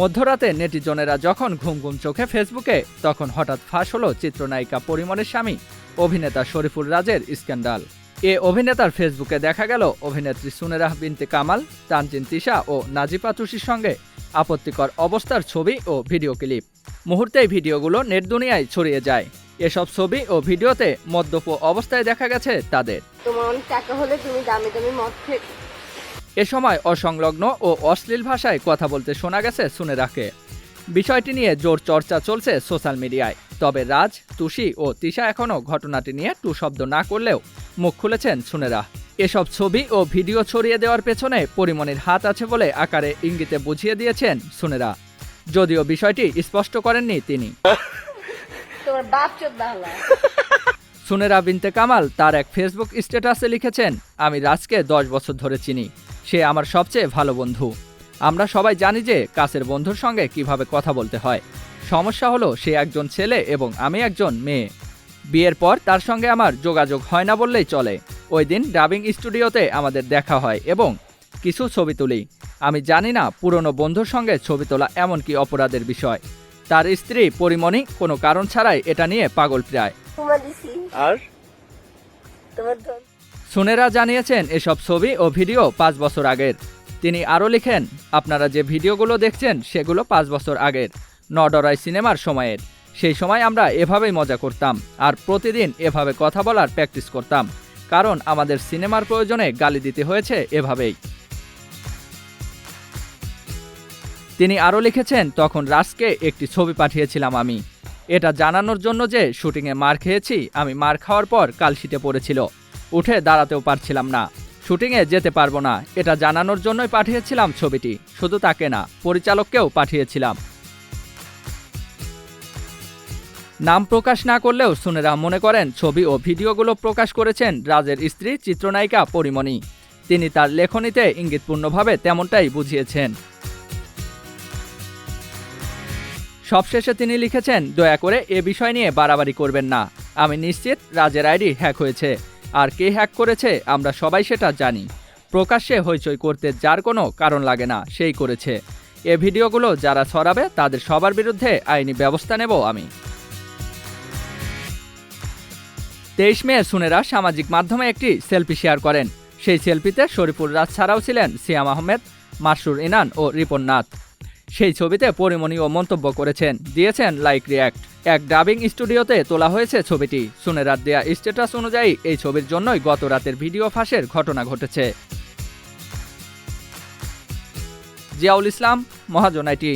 মধ্যরাতে নেটিজনেরা যখন ঘুম ঘুম চোখে ফেসবুকে, তখন হঠাৎ ফাঁস হলো চিত্রনায়িকা পরিমলের স্বামী, অভিনেতা শরীফুল রাজের স্ক্যান্ডাল। এ অভিনেতার ফেসবুকে দেখা গেল অভিনেত্রী সুনেরাহ বিনতে কামাল, তানজিন তিশা ও নাজিপা তুষির সঙ্গে আপত্তিকর অবস্থার ছবি ও ভিডিও ক্লিপ। মুহূর্তেই ভিডিওগুলো নেট দুনিয়ায় ছড়িয়ে যায়। এসব ছবি ও ভিডিওতে মদ্যপ অবস্থায় দেখা গেছে তাদের। তোমার অনেক টাকা হলে তুমি দামি দামি মদ এ সময় অসংলগ্ন ও অশ্লীল ভাষায় কথা বলতে শোনা গেছে সুনেরাকে বিষয়টি নিয়ে জোর চর্চা চলছে সোশ্যাল মিডিয়ায়। তবে রাজ তুষি ও তিশা এখনও ঘটনাটি নিয়ে টু শব্দ না করলেও মুখ খুলেছেন সুনেরা এসব ছবি ও ভিডিও ছড়িয়ে দেওয়ার পেছনে পরিমণির হাত আছে বলে আকারে ইঙ্গিতে বুঝিয়ে দিয়েছেন সুনেরা যদিও বিষয়টি স্পষ্ট করেননি তিনি। সুনেরা বিনতে কামাল তার এক ফেসবুক স্ট্যাটাসে লিখেছেন আমি রাজকে দশ বছর ধরে চিনি। সে আমার সবচেয়ে ভালো বন্ধু। আমরা সবাই জানি যে কাছের বন্ধুর সঙ্গে কীভাবে কথা বলতে হয়। সমস্যা হলো সে একজন ছেলে এবং আমি একজন মেয়ে। বিয়ের পর তার সঙ্গে আমার যোগাযোগ হয় না বললেই চলে। ওই দিন ডাবিং স্টুডিওতে আমাদের দেখা হয় এবং কিছু ছবি তুলি। আমি জানি না পুরনো বন্ধুর সঙ্গে ছবি তোলা এমন কি অপরাধের বিষয়। তার স্ত্রী পরিমণি কোনো কারণ ছাড়াই এটা নিয়ে পাগল প্রায়। আর? তোমার সুনেরা জানিয়েছেন এসব ছবি ও ভিডিও পাঁচ বছর আগের। তিনি আরও লিখেন, আপনারা যে ভিডিওগুলো দেখছেন সেগুলো পাঁচ বছর আগের, নডরাই সিনেমার সময়ের। সেই সময় আমরা এভাবেই মজা করতাম আর প্রতিদিন এভাবে কথা বলার প্র্যাকটিস করতাম, কারণ আমাদের সিনেমার প্রয়োজনে গালি দিতে হয়েছে এভাবেই। তিনি আরও লিখেছেন, তখন রাজকে একটি ছবি পাঠিয়েছিলাম আমি। এটা জানানোর জন্য যে শুটিংয়ে মার খেয়েছি, আমি মার খাওয়ার পর কালশিটে পড়েছিল। উঠে দাঁড়াতেও পারছিলাম না। শুটিংয়ে যেতে পারব না, এটা জানানোর জন্যই পাঠিয়েছিলাম ছবিটি, শুধু তাকে না, পরিচালককেও পাঠিয়েছিলাম। নাম প্রকাশ না করলেও সুনেরা মনে করেন, ছবি ও ভিডিওগুলো প্রকাশ করেছেন রাজের স্ত্রী চিত্রনায়িকা পরিমণি। তিনি তার লেখনীতে ইঙ্গিতপূর্ণভাবে তেমনটাই বুঝিয়েছেন। সবশেষে তিনি লিখেছেন, দয়া করে এ বিষয় নিয়ে বাড়াবাড়ি করবেন না। আমি নিশ্চিত রাজের আইডি হ্যাক হয়েছে। আর কে হ্যাক করেছে, আমরা সবাই সেটা জানি। প্রকাশ্যে হইচই করতে যার কোনো কারণ লাগে না, সেই করেছে। এ ভিডিওগুলো যারা ছড়াবে, তাদের সবার বিরুদ্ধে আইনি ব্যবস্থা নেব আমি। তেইশ মে সুনেরা সামাজিক মাধ্যমে একটি সেলফি শেয়ার করেন। সেই সেলফিতে শরীফুল রাজ ছাড়াও ছিলেন সিয়াম আহমেদ, মাসরুর ইনান ও রিপন নাথ। সেই ছবিতে পরিমণিও মন্তব্য করেছেন। দিয়েছেন লাইক রিয়াক্ট এক ডাবিং স্টুডিওতে তোলা হয়েছে ছবিটি। শুনে সুনেরার দেয়া স্ট্যাটাস অনুযায়ী এই ছবির জন্যই গত রাতের ভিডিও ফাঁসের ঘটনা ঘটেছে। জিয়াউল ইসলাম মহাজনাইটি